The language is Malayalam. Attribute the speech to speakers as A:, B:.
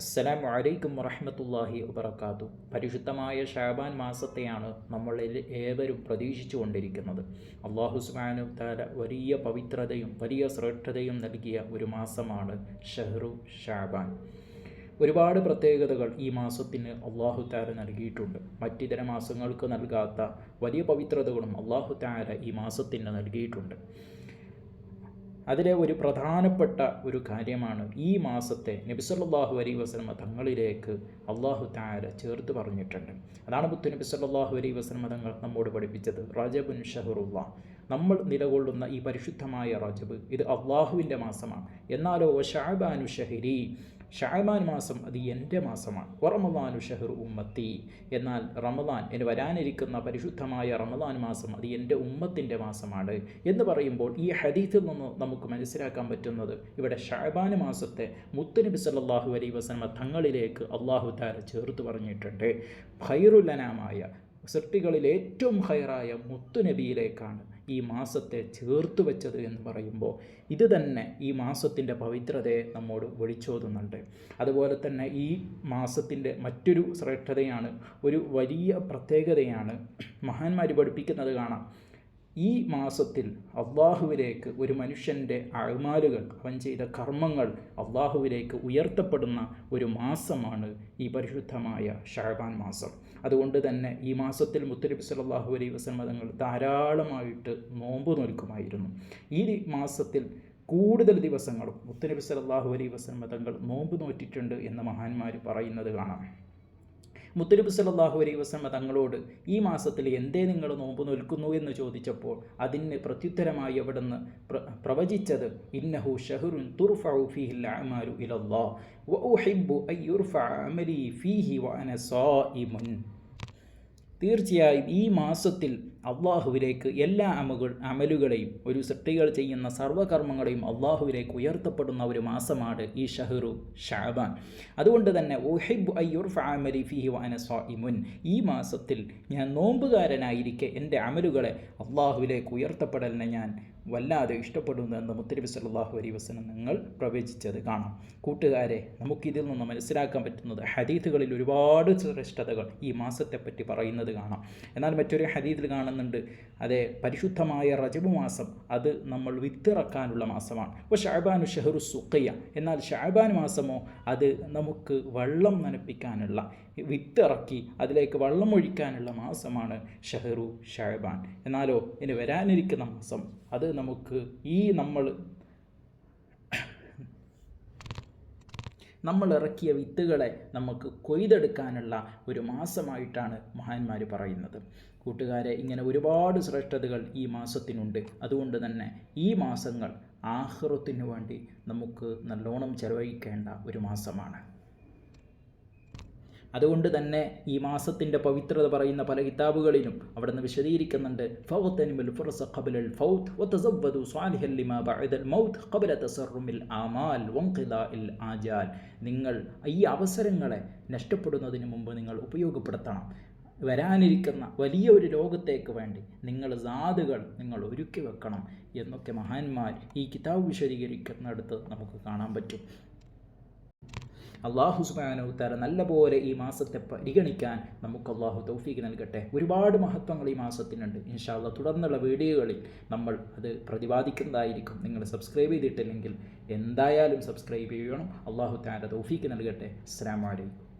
A: അസ്സലാമു അലൈക്കും വറഹമത്തല്ലാഹി വബർക്കാത്തു പരിശുദ്ധമായ ഷാബാൻ മാസത്തെയാണ് നമ്മളിൽ ഏവരും പ്രതീക്ഷിച്ചു കൊണ്ടിരിക്കുന്നത് അള്ളാഹു സുബാനു താല വലിയ പവിത്രതയും വലിയ ശ്രേഷ്ഠതയും നൽകിയ ഒരു മാസമാണ് ഷെഹ്റു ഷാബാൻ ഒരുപാട് പ്രത്യേകതകൾ ഈ മാസത്തിന് അള്ളാഹു താര നൽകിയിട്ടുണ്ട് മറ്റിതര മാസങ്ങൾക്ക് നൽകാത്ത വലിയ പവിത്രതകളും അള്ളാഹു താര ഈ മാസത്തിന് നൽകിയിട്ടുണ്ട് അതിലെ ഒരു പ്രധാനപ്പെട്ട ഒരു കാര്യമാണ് ഈ മാസത്തെ നബിസല്ലാഹു അലൈ വസ്ലമ തങ്ങളിലേക്ക് അള്ളാഹു താര ചേർത്ത് പറഞ്ഞിട്ടുണ്ട് അതാണ് ബുദ്ധ നബി സല്ലാഹു അലൈ വസ്ലമ തങ്ങൾ നമ്മോട് പഠിപ്പിച്ചത് റജബുൻ ഷഹറുല്ല നമ്മൾ നിലകൊള്ളുന്ന ഈ പരിശുദ്ധമായ റജബ് ഇത് അള്ളാഹുവിൻ്റെ മാസമാണ് എന്നാലോ ഷാബാനു ഷഹരി ഷായ്മാൻ മാസം അത് എൻ്റെ മാസമാണ് ഒറമദാനു ഷെഹർ ഉമ്മത്തി എന്നാൽ റമദാൻ എന്ന് വരാനിരിക്കുന്ന പരിശുദ്ധമായ റമദാൻ മാസം അത് എൻ്റെ ഉമ്മത്തിൻ്റെ മാസമാണ് എന്ന് പറയുമ്പോൾ ഈ ഹദീത്തിൽ നിന്ന് നമുക്ക് മനസ്സിലാക്കാൻ പറ്റുന്നത് ഇവിടെ ഷായ്ബാൻ മാസത്തെ മുത്തനബി സല്ലാഹു അലൈ വസന്മ തങ്ങളിലേക്ക് അള്ളാഹു താര ചേർത്ത് പറഞ്ഞിട്ടുണ്ട് ഭൈറുല്ലനാമായ സൃഷ്ടികളിൽ ഏറ്റവും ഹയറായ മുത്തുനബിയിലേക്കാണ് ഈ മാസത്തെ ചേർത്ത് വെച്ചത് എന്ന് പറയുമ്പോൾ ഇത് തന്നെ ഈ മാസത്തിൻ്റെ പവിത്രതയെ നമ്മോട് വിളിച്ചോതുന്നുണ്ട് അതുപോലെ തന്നെ ഈ മാസത്തിൻ്റെ മറ്റൊരു ശ്രേഷ്ഠതയാണ് ഒരു വലിയ പ്രത്യേകതയാണ് മഹാന്മാർ പഠിപ്പിക്കുന്നത് കാണാം ഈ മാസത്തിൽ അള്ളാഹുവിലേക്ക് ഒരു മനുഷ്യൻ്റെ അഴിമാലുകൾ അവൻ ചെയ്ത കർമ്മങ്ങൾ അള്ളാഹുവിലേക്ക് ഉയർത്തപ്പെടുന്ന ഒരു മാസമാണ് ഈ പരിശുദ്ധമായ ഷഹബാൻ മാസം അതുകൊണ്ട് തന്നെ ഈ മാസത്തിൽ മുത്തലിബ് സലാഹു അലൈ വസമ്മതങ്ങൾ ധാരാളമായിട്ട് നോമ്പ് നോൽക്കുമായിരുന്നു ഈ മാസത്തിൽ കൂടുതൽ ദിവസങ്ങളും മുത്തലിബ് സലാഹു അലൈ വസമ്മതങ്ങൾ നോമ്പ് നോറ്റിട്ടുണ്ട് എന്ന് മഹാന്മാർ പറയുന്നത് കാണാം മുത്തലിബ് സലാഹു അലൈഹി വസ്ലമ തങ്ങളോട് ഈ മാസത്തിൽ എന്തേ നിങ്ങൾ നോമ്പ് നിൽക്കുന്നു എന്ന് ചോദിച്ചപ്പോൾ അതിന് പ്രത്യുത്തരമായി അവിടുന്ന് പ്രവചിച്ചത് ഇന്നഹു ഷഹുറുൻ തുർഫു ഫിഹിൽ അമാലു ഇലല്ലാ വഹിബു അയ്യുർഫ അമലി ഫീഹി വനസോ തീർച്ചയായും ഈ മാസത്തിൽ അള്ളാഹുവിലേക്ക് എല്ലാ അമകൾ അമലുകളെയും ഒരു സൃഷ്ടികൾ ചെയ്യുന്ന സർവ്വകർമ്മങ്ങളെയും അള്ളാഹുവിലേക്ക് ഉയർത്തപ്പെടുന്ന ഒരു മാസമാണ് ഈ ഷഹറു ഷാബാൻ അതുകൊണ്ട് തന്നെ ഓഹിബ് അയ്യുർ ഫാമലി ഫിഹി വാന സ്വാഇമുൻ ഈ മാസത്തിൽ ഞാൻ നോമ്പുകാരനായിരിക്കെ എൻ്റെ അമലുകളെ അള്ളാഹുവിലേക്ക് ഉയർത്തപ്പെടലിനെ ഞാൻ വല്ലാതെ ഇഷ്ടപ്പെടുന്നു എന്ന് മുത്തരബി സല്ലാഹു അലൈ വസ്ലം നിങ്ങൾ പ്രവചിച്ചത് കാണാം കൂട്ടുകാരെ നമുക്കിതിൽ നിന്ന് മനസ്സിലാക്കാൻ പറ്റുന്നത് ഹദീദുകളിൽ ഒരുപാട് ശ്രേഷ്ഠതകൾ ഈ മാസത്തെപ്പറ്റി പറയുന്നത് കാണാം എന്നാൽ മറ്റൊരു ഹദീദിൽ കാണുന്ന കാണുന്നുണ്ട് അതെ പരിശുദ്ധമായ റജബ് മാസം അത് നമ്മൾ വിത്തിറക്കാനുള്ള മാസമാണ് ഇപ്പോൾ ഷാബാനു ഷെഹറു സുഖയ്യ എന്നാൽ ഷാബാൻ മാസമോ അത് നമുക്ക് വെള്ളം നനപ്പിക്കാനുള്ള വിത്തിറക്കി അതിലേക്ക് വെള്ളം ഒഴിക്കാനുള്ള മാസമാണ് ഷെഹറു ഷാബാൻ എന്നാലോ ഇനി വരാനിരിക്കുന്ന മാസം അത് നമുക്ക് ഈ നമ്മൾ നമ്മൾ ഇറക്കിയ വിത്തുകളെ നമുക്ക് കൊയ്തെടുക്കാനുള്ള ഒരു മാസമായിട്ടാണ് മഹാന്മാർ പറയുന്നത് കൂട്ടുകാരെ ഇങ്ങനെ ഒരുപാട് ശ്രേഷ്ഠതകൾ ഈ മാസത്തിനുണ്ട് അതുകൊണ്ട് തന്നെ ഈ മാസങ്ങൾ ആഹ്റത്തിനു വേണ്ടി നമുക്ക് നല്ലോണം ചെലവഴിക്കേണ്ട ഒരു മാസമാണ് അതുകൊണ്ട് തന്നെ ഈ മാസത്തിൻ്റെ പവിത്രത പറയുന്ന പല കിതാബുകളിലും അവിടെ നിന്ന് വിശദീകരിക്കുന്നുണ്ട് നിങ്ങൾ ഈ അവസരങ്ങളെ നഷ്ടപ്പെടുന്നതിന് മുമ്പ് നിങ്ങൾ ഉപയോഗപ്പെടുത്തണം വരാനിരിക്കുന്ന വലിയ ഒരു ലോകത്തേക്ക് വേണ്ടി നിങ്ങൾ സാധുകൾ നിങ്ങൾ ഒരുക്കി വെക്കണം എന്നൊക്കെ മഹാന്മാർ ഈ കിതാബ് വിശദീകരിക്കുന്നിടത്ത് നമുക്ക് കാണാൻ പറ്റും അള്ളാഹു സുബാനോത്താര നല്ലപോലെ ഈ മാസത്തെ പരിഗണിക്കാൻ നമുക്ക് അള്ളാഹു തൗഫീഖ് നൽകട്ടെ ഒരുപാട് മഹത്വങ്ങൾ ഈ മാസത്തിനുണ്ട് ഇൻഷാല്ല തുടർന്നുള്ള വീഡിയോകളിൽ നമ്മൾ അത് പ്രതിപാദിക്കുന്നതായിരിക്കും നിങ്ങൾ സബ്സ്ക്രൈബ് ചെയ്തിട്ടില്ലെങ്കിൽ എന്തായാലും സബ്സ്ക്രൈബ് ചെയ്യണം അള്ളാഹു താര തൗഫീക്ക് നൽകട്ടെ അസ്സാം വലൈക്കും